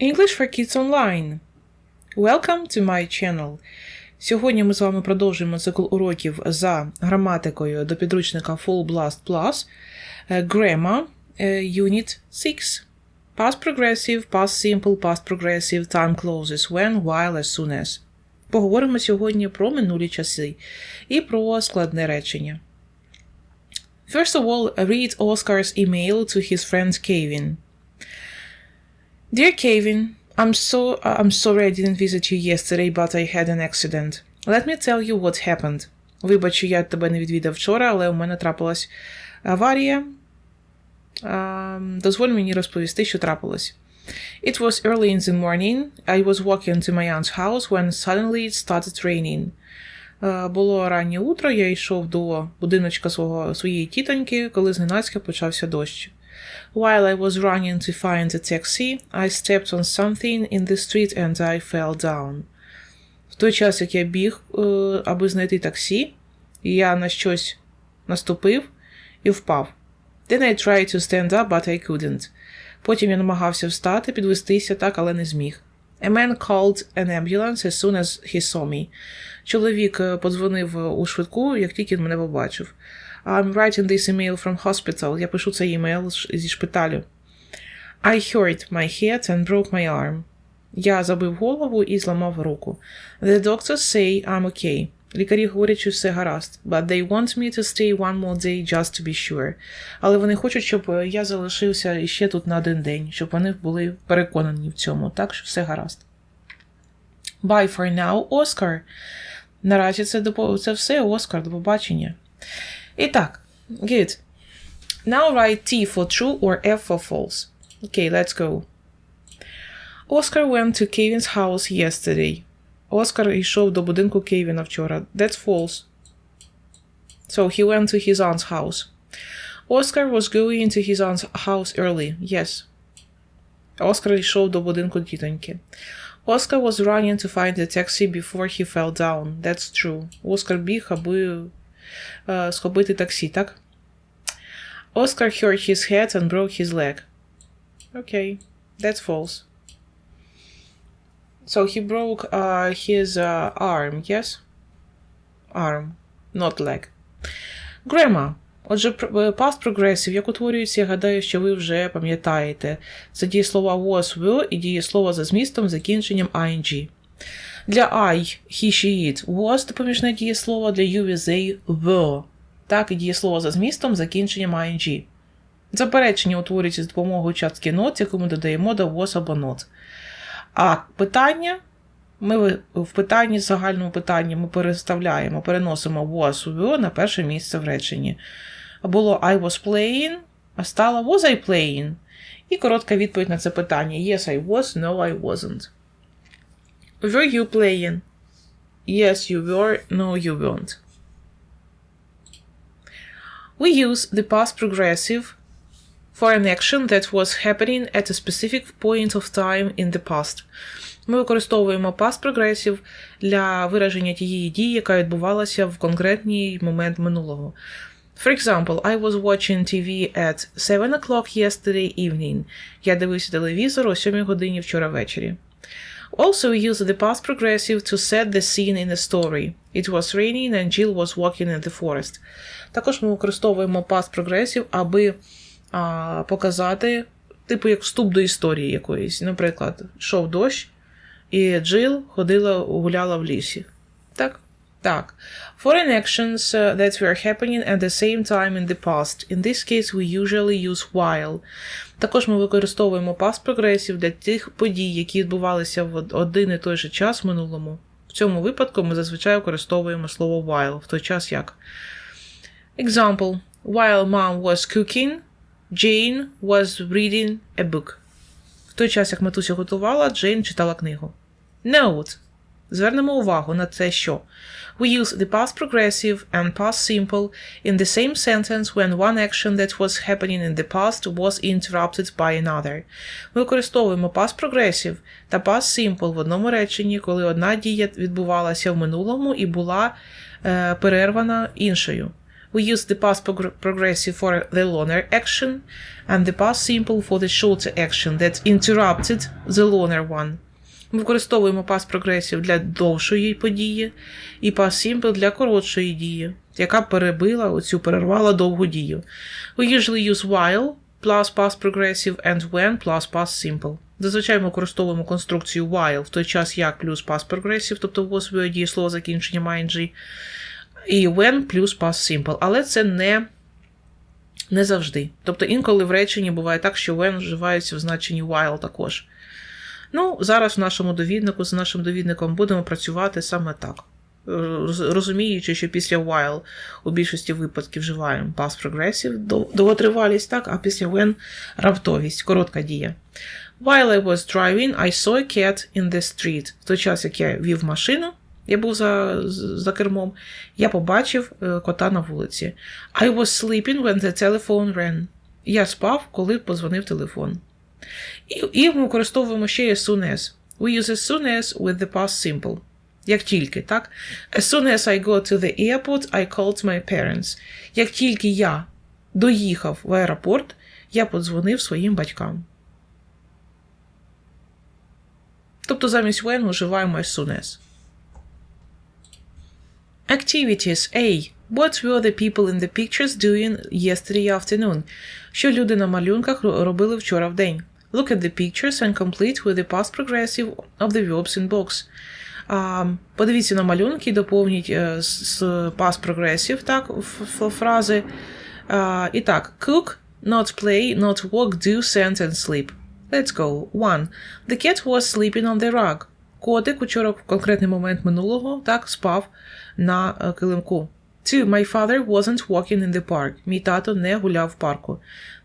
English for Kids Online. Welcome to my channel. Сьогодні ми з вами продовжуємо цикл уроків за граматикою до підручника Full Blast Plus е, Grammar е, Unit 6. Past progressive, past simple, past progressive, time clauses when, while, as soon as. Поговоримо сьогодні про минулі часи і про складне речення. First of all, read Oscar's email to his friend Kevin. Dear Kevin, I'm so uh, I'm sorry I didn't visit you yesterday, but I had an accident. Let me tell you what happened. Вибач, я тебе не відвідав вчора, але у мене трапилась аварія. Um, дозволь мені розповісти, що трапилось. It was early in the morning. I was walking to my aunt's house when suddenly it started raining. Е, Було раннє утро, я йшов до будиночка свого, своєї тітоньки, коли зненацька почався дощ. While I was running to find a taxi, I stepped on something in the street and I fell down. В той час, як я біг, е, аби знайти таксі, я на щось наступив і впав. Then I tried to stand up, but I couldn't. Потім я намагався встати, підвестися так, але не зміг. A man called an ambulance as soon as he saw me. Чоловік е, подзвонив у швидку, як тільки він мене побачив. I'm writing this email from hospital. Я пишу цей з- зі шпиталю. I hurt my head and broke my arm. Я забив голову і зламав руку. The doctors say I'm okay. Лікарі говорять, що все гаразд. But they want me to stay one more day just to be sure. Але вони хочуть, щоб е, я залишився іще тут на один день, щоб вони були переконані в цьому, так що все гаразд. Bye for now, Oscar. Наразі це, це все, Оскар, до побачення. І так, good. Now write T for true or F for false. Okay, let's go. Oscar went to Kevin's house yesterday. Оскар йшов до будинку Кевіна вчора. That's false. So he went to his aunt's house. Oscar was going to his aunt's house early. Yes. Оскар йшов до будинку тітоньки. Oscar was running to find a taxi before he fell down. That's true. Оскар біг, аби е, схопити таксі, так? Oscar hurt his head and broke his leg. Okay, that's false. So he broke uh, his uh, arm, yes? Arm, not leg. Grammar. Отже, е, past progressive, як утворюється, я гадаю, що ви вже пам'ятаєте. Це дієслова was, were і дієслова за змістом закінченням ing. Для I, he, she, it was допоміжне дієслово, для you, they were. Так, і дієслово за змістом закінченням ing. Заперечення утворюється з допомогою частки not, яку ми додаємо до was або not. А питання ми в питанні, загальному питанні ми переставляємо, переносимо was у were на перше місце в реченні. Було I was playing, а стало was I playing? І коротка відповідь на це питання: Yes, I was, no, I wasn't. Were you playing? Yes, you were, no, you weren't. We use the past progressive for an action that was happening at a specific point of time in the past. Ми використовуємо past progressive для вираження тієї дії, яка відбувалася в конкретний момент минулого. For example, I was watching TV at 7 o'clock yesterday evening. Я дивився телевізор о 7 годині вчора ввечері. Also use the past progressive to set the scene in a story. It was raining and Jill was walking in the forest. Також ми використовуємо past progressive, аби а, показати, типу, як вступ до історії якоїсь. Наприклад, йшов дощ, і Джил ходила, гуляла в лісі. Так? Foreign actions uh, that were happening at the same time in the past. In this case, we usually use while. Також ми використовуємо past progressive для тих подій, які відбувалися в один і той же час в минулому. В цьому випадку ми зазвичай використовуємо слово while, в той час як. Example. While mom was cooking, Jane was reading a book. В той час, як матуся готувала, Джейн читала книгу. Note. Звернемо увагу на це, що we use the past progressive and past simple in the same sentence when one action that was happening in the past was interrupted by another. Ми використовуємо past progressive та past simple в одному реченні, коли одна дія відбувалася в минулому і була е, перервана іншою. We use the past progr- progressive for the longer action and the past simple for the shorter action that interrupted the longer one. Ми використовуємо past progressive для довшої події і past simple для коротшої дії, яка перебила оцю перервала довгу дію. We usually use while plus past progressive and when plus past simple. Зазвичай ми використовуємо конструкцію while в той час як плюс past progressive, тобто в своє дієслово закінчення ing, і when плюс past simple. Але це не, не завжди. Тобто інколи в реченні буває так, що when вживається в значенні while також. Ну, зараз в нашому довіднику, з нашим довідником будемо працювати саме так. Розуміючи, що після while у більшості випадків вживаємо past progressive, довготривалість, так, а після when раптовість, коротка дія. While I was driving, I saw a cat in the street. В той час, як я вів машину, я був за, за кермом, я побачив е, кота на вулиці. I was sleeping when the telephone rang. Я спав, коли позвонив телефон. І, ми використовуємо ще as soon as. We use as soon as with the past simple. Як тільки, так? As soon as I got to the airport, I called my parents. Як тільки я доїхав в аеропорт, я подзвонив своїм батькам. Тобто замість when вживаємо as soon as. Activities A. What were the people in the pictures doing yesterday afternoon? Що люди на малюнках робили вчора в день? Look at the pictures and complete with the past progressive of the verbs in box. Подивіться на малюнки доповніть е, з, past progressive, так, фрази. І так, cook, not play, not walk, do, send and sleep. Let's go. One. The cat was sleeping on the rug. Котик учора в конкретний момент минулого так спав на е, килимку. Two. My father wasn't walking in the park. Мій тато не гуляв в парку.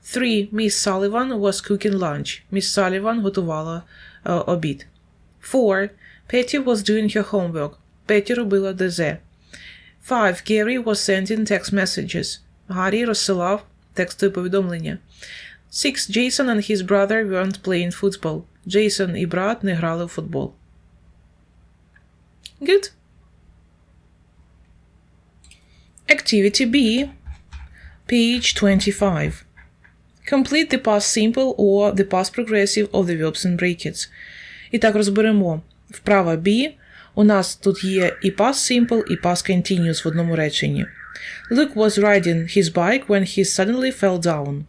Three. Miss Sullivan was cooking lunch. Міс Саліван готувала е, обід. Four. Petty was doing her homework. Петі робила ДЗ. Five. Gary was sending text messages. Гаррі розсилав текстові повідомлення. Six. Jason and his brother weren't playing football. Джейсон і брат не грали в футбол. Good. Activity B. Page 25. Complete the past simple or the past progressive of the verbs in brackets. І так розберемо. Вправа B. У нас тут є і past simple, і past continuous в одному реченні. Luke was riding his bike when he suddenly fell down.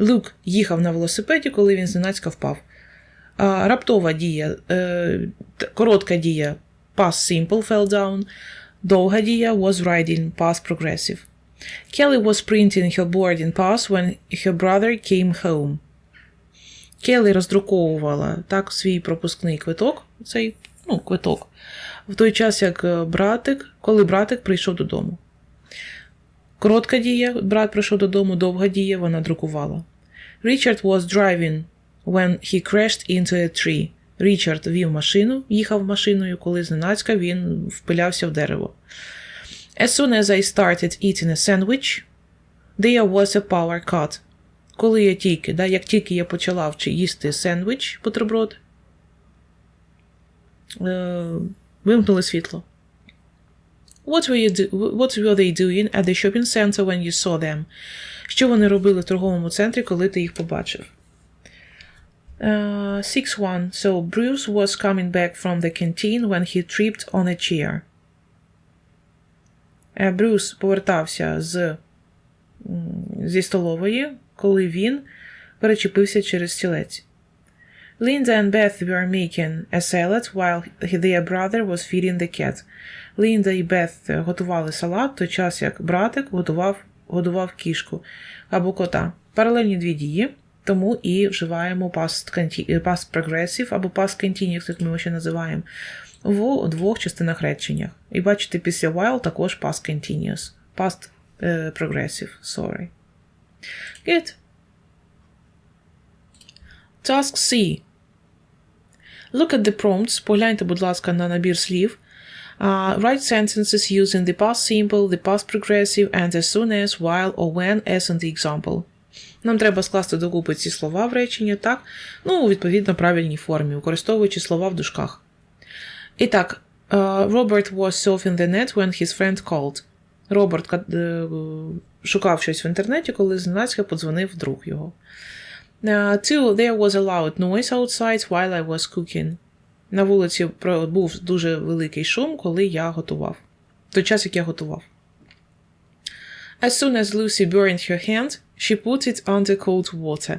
Люк їхав на велосипеді, коли він зненацька впав. Раптова дія, е, коротка дія past simple fell down, дія was riding past progressive. Kelly was printing her boarding pass when her brother came home. Келлі роздруковувала так свій пропускний квиток, цей ну, квиток, в той час, як е, братик, коли братик прийшов додому. Коротка дія, брат прийшов додому, довга дія, вона друкувала. Richard was driving when he crashed into a tree. Річард вів машину, їхав машиною, коли зненацька він впилявся в дерево. As soon as I started eating a sandwich, there was a power cut. Коли я тільки, да, як тільки я почала їсти сендвіч, бутерброд, е, вимкнули світло. What were, you do- what were they doing at the shopping center when you saw them? Що вони робили в торговому центрі, коли ти їх побачив? Uh, 6-1. So Bruce was coming back from the canteen when he tripped on a chair. Е, Брюс повертався з, зі столової, коли він перечепився через стілець. Linda and Beth were making a salad while their brother was feeding the cat. Лінда і Бет готували салат той час, як братик готував, годував кішку або кота. Паралельні дві дії, тому і вживаємо past, conti- past progressive або past continuous, як ми його ще називаємо, в двох частинах реченнях. І бачите, після while також past continuous. Past е, progressive, sorry. Good. Task C. Look at the prompts. Погляньте, будь ласка, на набір слів. Uh, write sentences using the past simple, the past progressive, and as soon as, while or when as in the example. Нам треба скласти докупи ці слова в речення, так? Ну, у відповідно правильній формі, використовуючи слова в дужках. І так, Robert was surfing the net when his friend called. Роберт е, шукав щось в інтернеті, коли зненацька подзвонив друг його. Uh, two, there was a loud noise outside while I was cooking. На вулиці був дуже великий шум, коли я готував. Той час, як я готував. As soon as Lucy burned her hand, she put it under cold water.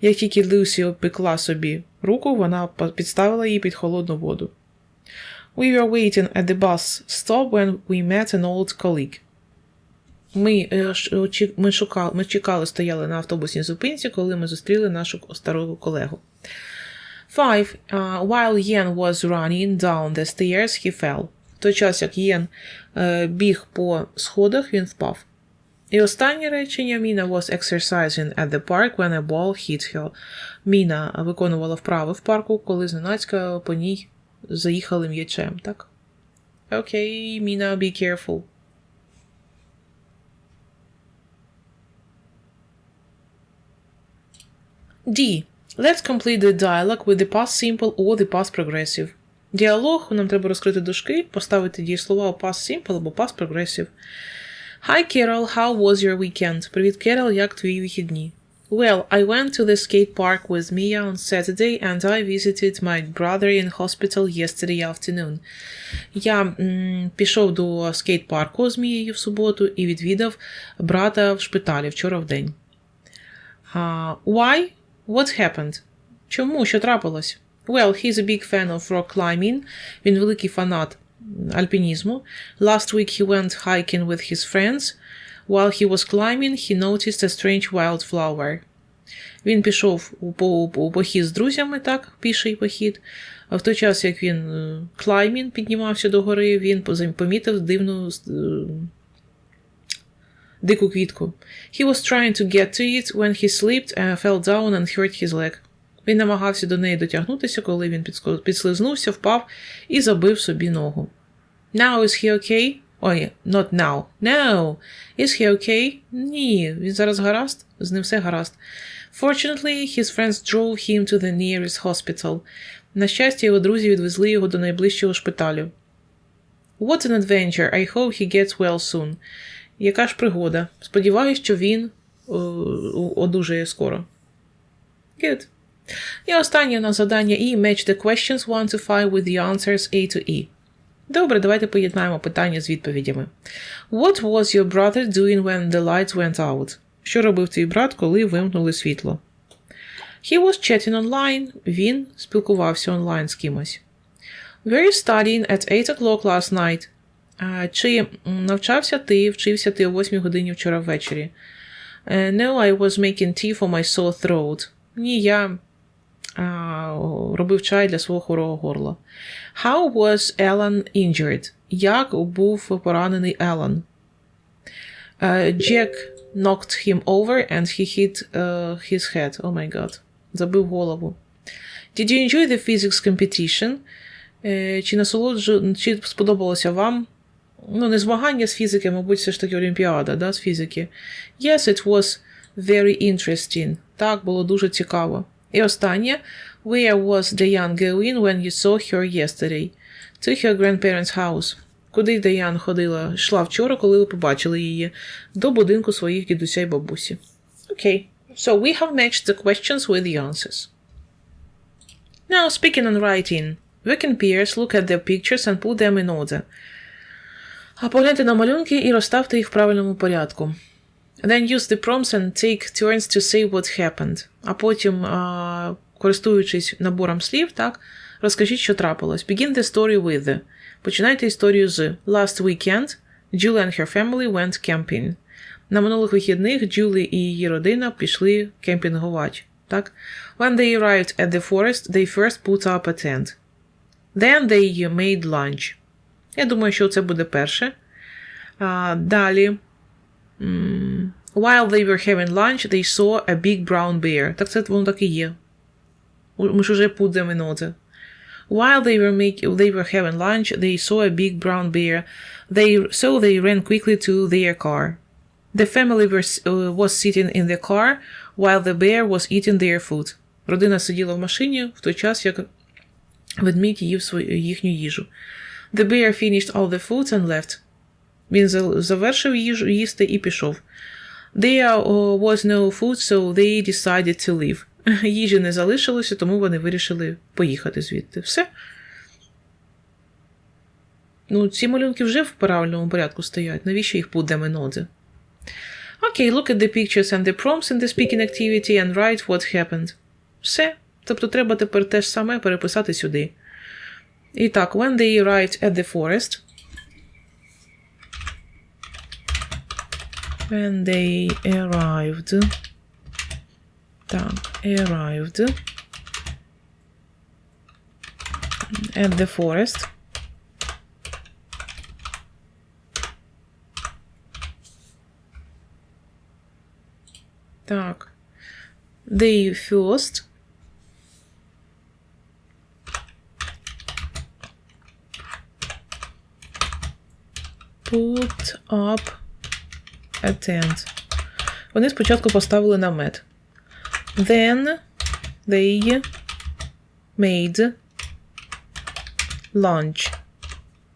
Як тільки Люсі обпекла собі руку, вона підставила її під холодну воду. We were waiting at the bus stop when we met an old colleague. Ми, е, очі- ми, шукали, ми чекали, стояли на автобусній зупинці, коли ми зустріли нашу старого колегу. Five. Uh, while Yen was running down the stairs, he fell. В той час, як Єн е, біг по сходах, він впав. І останнє речення Міна was exercising at the park when a ball hit her. Міна виконувала вправи в парку, коли зненацька по ній заїхали м'ячем, так? Окей, Міна, be careful. D. Let's complete the dialogue with the past simple or the past progressive. Діалог нам треба розкрити дужки, поставити дієслова у past simple або past progressive. Hi Carol, how was your weekend? Привіт, Керол, як твої вихідні? Well, I went to the skate park with Mia on Saturday and I visited my brother in hospital yesterday afternoon. Я м, пішов до скейт-парку з Мією в суботу і відвідав брата в шпиталі вчора в день. Uh, why? What happened? Чому? Що трапилось? Well, he's a big fan of rock climbing. Він великий фанат альпінізму. Last week he went hiking with his friends. While he was climbing, he noticed a strange wildflower. Він пішов у, по, у похід з друзями, так, піший похід. А в той час, як він е, клаймін піднімався до гори, він поза- помітив дивну е, дику квітку. He was trying to get to it when he slipped and fell down and hurt his leg. Він намагався до неї дотягнутися, коли він підслизнувся, впав і забив собі ногу. Now is he okay? Ой, not now. No. Is he okay? Ні. Він зараз гаразд? З ним все гаразд. Fortunately, his friends drove him to the nearest hospital. На щастя, його друзі відвезли його до найближчого шпиталю. What an adventure. I hope he gets well soon. Яка ж пригода. Сподіваюсь, що він о- одужає скоро. Good. І останнє у нас завдання E. Match the questions 1 to 5 with the answers A to E. Добре, давайте поєднаємо питання з відповідями. What was your brother doing when the lights went out? Що робив твій брат, коли вимкнули світло? He was chatting online. Він спілкувався онлайн з кимось. Were you studying at 8 o'clock last night? Чи навчався ти, вчився ти о 8 годині вчора ввечері? Е, No, I was making tea for my sore throat. Ні, я робив чай для свого хворого горла. How was Alan injured? Як був поранений Елан? Jack knocked him over and he hit uh, his head. Oh my god. Забив голову. Did you enjoy the physics competition? Е, Чи насолоджу, чи сподобалося вам? Ну, не змагання з фізики, мабуть, все ж таки Олімпіада, да, з фізики. Yes, it was very interesting. Так, було дуже цікаво. І останнє. Where was Diane going when you saw her yesterday? To her grandparents' house. Куди Даян ходила, йшла вчора, коли ви побачили її? До будинку своїх дідуся й бабусі. Окей. So we have matched the questions with the answers. Now, speaking and writing. We can peers look at the pictures and put them in order. А погляньте на малюнки і розставте їх в правильному порядку. Then use the prompts and take turns to say what happened. А потім, а, користуючись набором слів, так, розкажіть, що трапилось. Begin the story with. The. Починайте історію з Last weekend Julie and her family went camping. На минулих вихідних Джулі і її родина пішли кемпінгувати. Так? When they arrived at the forest, they first put up a tent. Then they made lunch. Я думаю, що це буде перше. А, далі. М, While they were having lunch, they saw a big brown bear. Так це воно так і є. У- Ми ж уже put them in order. While they were make, they were having lunch, they saw a big brown bear. They so they ran quickly to their car. The family was, uh, was sitting in the car while the bear was eating their food. Родина сиділа в машині в той час, як ведмідь їв свою їхню їжу. The bear finished all the food and left. Він завершив їж, їсти і пішов. There uh, was no food, so they decided to leave. Їжі не залишилося, тому вони вирішили поїхати звідти. Все. Ну, ці малюнки вже в правильному порядку стоять. Навіщо їх будемо ноди? Окей, look at the pictures and the prompts in the speaking activity and write what happened. Все. Тобто треба тепер те ж саме переписати сюди. І так, when they arrived at the forest. When they arrived. Так, arrived. At the forest. Так. They first. Put up a tent. Вони спочатку поставили намет. Then they made lunch.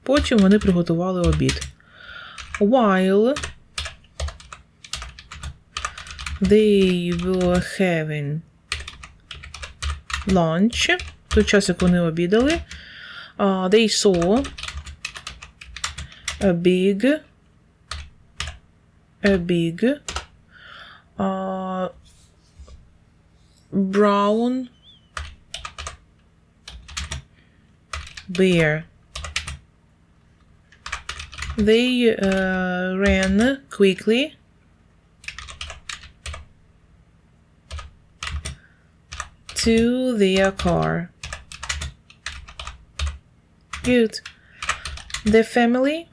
Потім вони приготували обід. While they were having lunch, в той час, як вони обідали, uh, they saw a big a big uh, brown bear. They uh, ran quickly to their car. Good. The family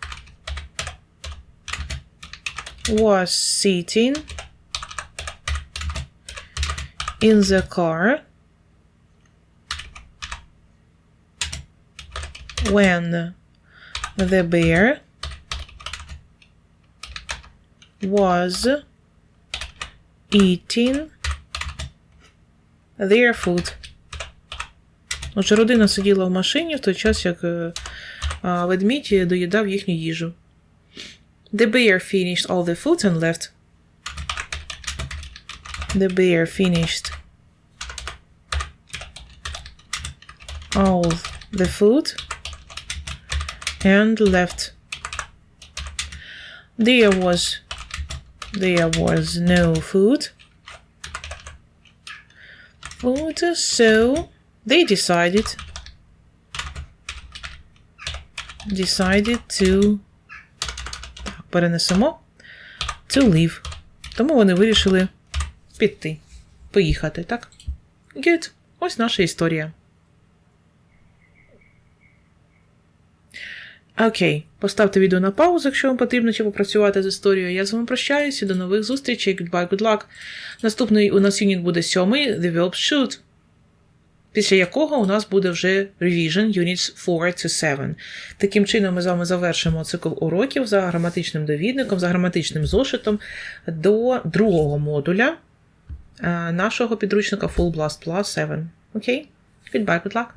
was sitting in the car when the bear was eating their food. Отже, родина сиділа в машині в той час, як е, ведмідь доїдав їхню їжу. The bear finished all the food and left. The bear finished all the food and left. There was there was no food. Food, so they decided decided to перенесемо to leave. Тому вони вирішили піти, поїхати, так? Good. Ось наша історія. Окей, поставте відео на паузу, якщо вам потрібно чи попрацювати з історією. Я з вами прощаюся. До нових зустрічей. Goodbye, good luck. Наступний у нас юніт буде сьомий The Verb Shoot. Після якого у нас буде вже Revision Units 4 to 7. Таким чином, ми з вами завершимо цикл уроків за граматичним довідником, за граматичним зошитом до другого модуля е, нашого підручника Full Blast Plus 7. Окей? Goodbye, good luck.